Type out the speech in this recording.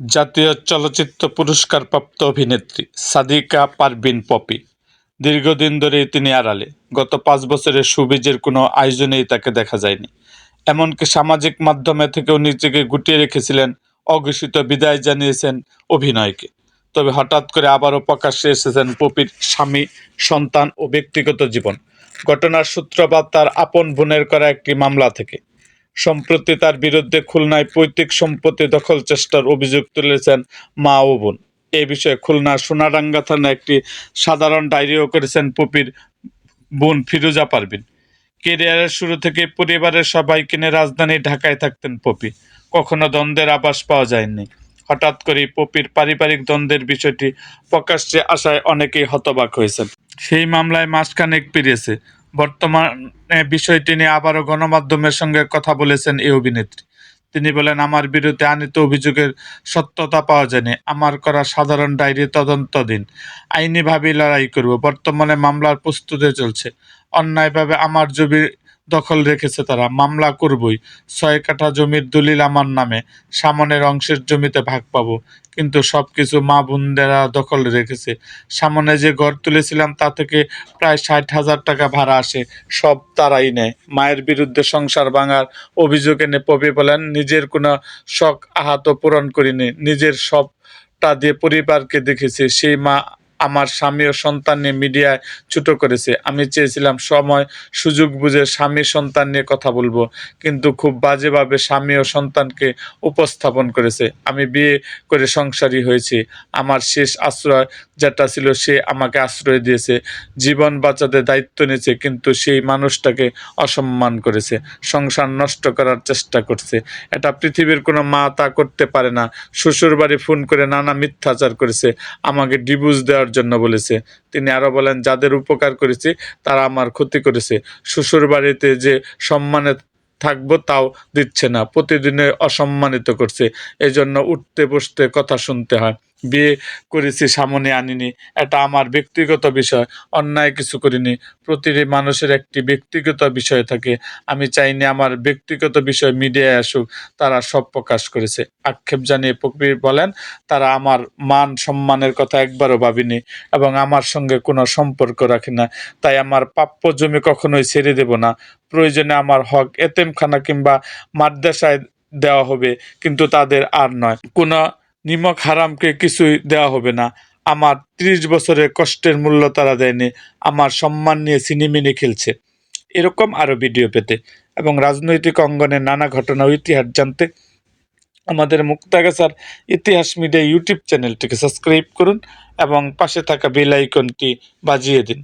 জাতীয় চলচ্চিত্র পুরস্কারপ্রাপ্ত অভিনেত্রী সাদিকা পারভিন পপি। দীর্ঘদিন ধরেই তিনি আড়ালে। গত পাঁচ বছরের সুবিজের কোনো আয়োজনেই তাকে দেখা যায়নি। এমনকি সামাজিক মাধ্যমে থেকেও নিজেকে গুটিয়ে রেখেছিলেন, অঘোষিত বিদায় জানিয়েছেন অভিনয়কে। তবে হঠাৎ করে আবারও প্রকাশ্যে এসেছেন পপির স্বামী, সন্তান ও ব্যক্তিগত জীবন। ঘটনার সূত্রপাত তার আপন বোনের করা একটি মামলা থেকে। সম্প্রতি তার বিরুদ্ধে খুলনায় পৈতৃক সম্পত্তি দখল চেষ্টার অভিযোগ তুলেছেন মা ও বোন। এ বিষয়ে খুলনার সোনাডাঙ্গা থানায় একটি সাধারণ ডায়েরিও করেছেন পপির বোন ফিরোজা পারভিন। কেরিয়ারের শুরু থেকে পরিবারের সবাই কিনে রাজধানী ঢাকায় থাকতেন পপি। কখনো দ্বন্দ্বের আভাস পাওয়া যায়নি। হঠাৎ করেই পপির পারিবারিক দ্বন্দ্বের বিষয়টি প্রকাশ্যে আসায় অনেকেই হতবাক হয়েছেন। সেই মামলায় মাসখানেক পেরিয়েছে। বর্তমানে বিষয়টি নিয়ে আবারও গণমাধ্যমের সঙ্গে কথা বলেছেন এই অভিনেত্রী। তিনি বলেন, আমার বিরুদ্ধে আনিত অভিযোগের সত্যতা পাওয়া যায়নি। আমার করা সাধারণ ডায়েরি তদন্ত দিন আইনিভাবেই লড়াই করব। বর্তমানে মামলার প্রস্তুতি চলছে। অন্যায়ভাবে আমার জমি দখল রেখেছে তারা। মামলা করবই। ছয় কাঠা জমির দলিল আমার নামে। সামনের অংশের জমিতে ভাগ পাবো। কিন্তু সব কিছু মা বোনদেরা দখল রেখেছে। সামনে যে ঘর তুলেছিলাম, তা থেকে প্রায় ষাট হাজার টাকা ভাড়া আসে। সব তারাই নেয়। মায়ের বিরুদ্ধে সংসার ভাঙার অভিযোগ এনে পপি বলেন, নিজের কোনো শখ আহত পূরণ করিনি। নিজের সবটা দিয়ে পরিবারকে দেখেছে। সেই মা আমার স্বামী ও সন্তান নিয়ে মিডিয়ায় ছুটো করেছে। আমি চেয়েছিলাম সময়, সুযোগ বুঝে স্বামী সন্তান নিয়ে কথা বলব, কিন্তু খুব বাজেভাবে স্বামী ও সন্তানকে উপস্থাপন করেছে। আমি বিয়ে করে সংসারী হয়েছি। আমার শেষ আশ্রয় যেটা ছিল সে আমাকে আশ্রয় দিয়েছে। জীবন বাঁচাতে দায়িত্ব নিয়েছে, কিন্তু সেই মানুষটাকে অসম্মান করেছে। সংসার নষ্ট করার চেষ্টা করছে। এটা পৃথিবীর কোনো মা তা করতে পারে না। শ্বশুরবাড়ি ফোন করে নানা মিথ্যাচার করেছে। আমাকে ডিভোর্স দেওয়ার জন্য বলেছে। তিনি আরও বলেন, যাদের উপকার করেছি, তারা আমার ক্ষতি করেছে। শ্বশুর বাড়িতে যে সম্মানে থাকব, তাও দিচ্ছে না। প্রতিদিনে অসম্মানিত করছে। এজন্য উঠতে বসতে কথা শুনতে হয়। বিয়ে করেছি, সামনে আনিনি। এটা আমার ব্যক্তিগত বিষয়, অন্যায় কিছু করিনি। প্রতিটি মানুষের একটি ব্যক্তিগত বিষয় থাকে। আমি চাইনি আমার ব্যক্তিগত বিষয় মিডিয়ায় আসুক, তারা সব প্রকাশ করেছে। আক্ষেপ জানিয়ে পকবি বলেন, তারা আমার মান সম্মানের কথা একবারও ভাবিনি এবং আমার সঙ্গে কোনো সম্পর্ক রাখে না। তাই আমার প্রাপ্য জমি কখনোই ছেড়ে দেব না। প্রয়োজনে আমার হক এতেমখানা কিংবা মাদ্রাসায় দেওয়া হবে, কিন্তু তাদের আর নয়। কোনো নিমক হারামকে কিছুই দেওয়া হবে না। আমার ত্রিশ বছরের কষ্টের মূল্য তারা দেয়নি। আমার সম্মান নিয়ে সিনেমিনি খেলছে। এরকম আরও ভিডিও পেতে এবং রাজনৈতিক অঙ্গনে নানা ঘটনা ইতিহাস জানতে আমাদের মুক্তাগাছার ইতিহাস মিডিয়া ইউটিউব চ্যানেলটিকে সাবস্ক্রাইব করুন এবং পাশে থাকা বেল আইকনটি বাজিয়ে দিন।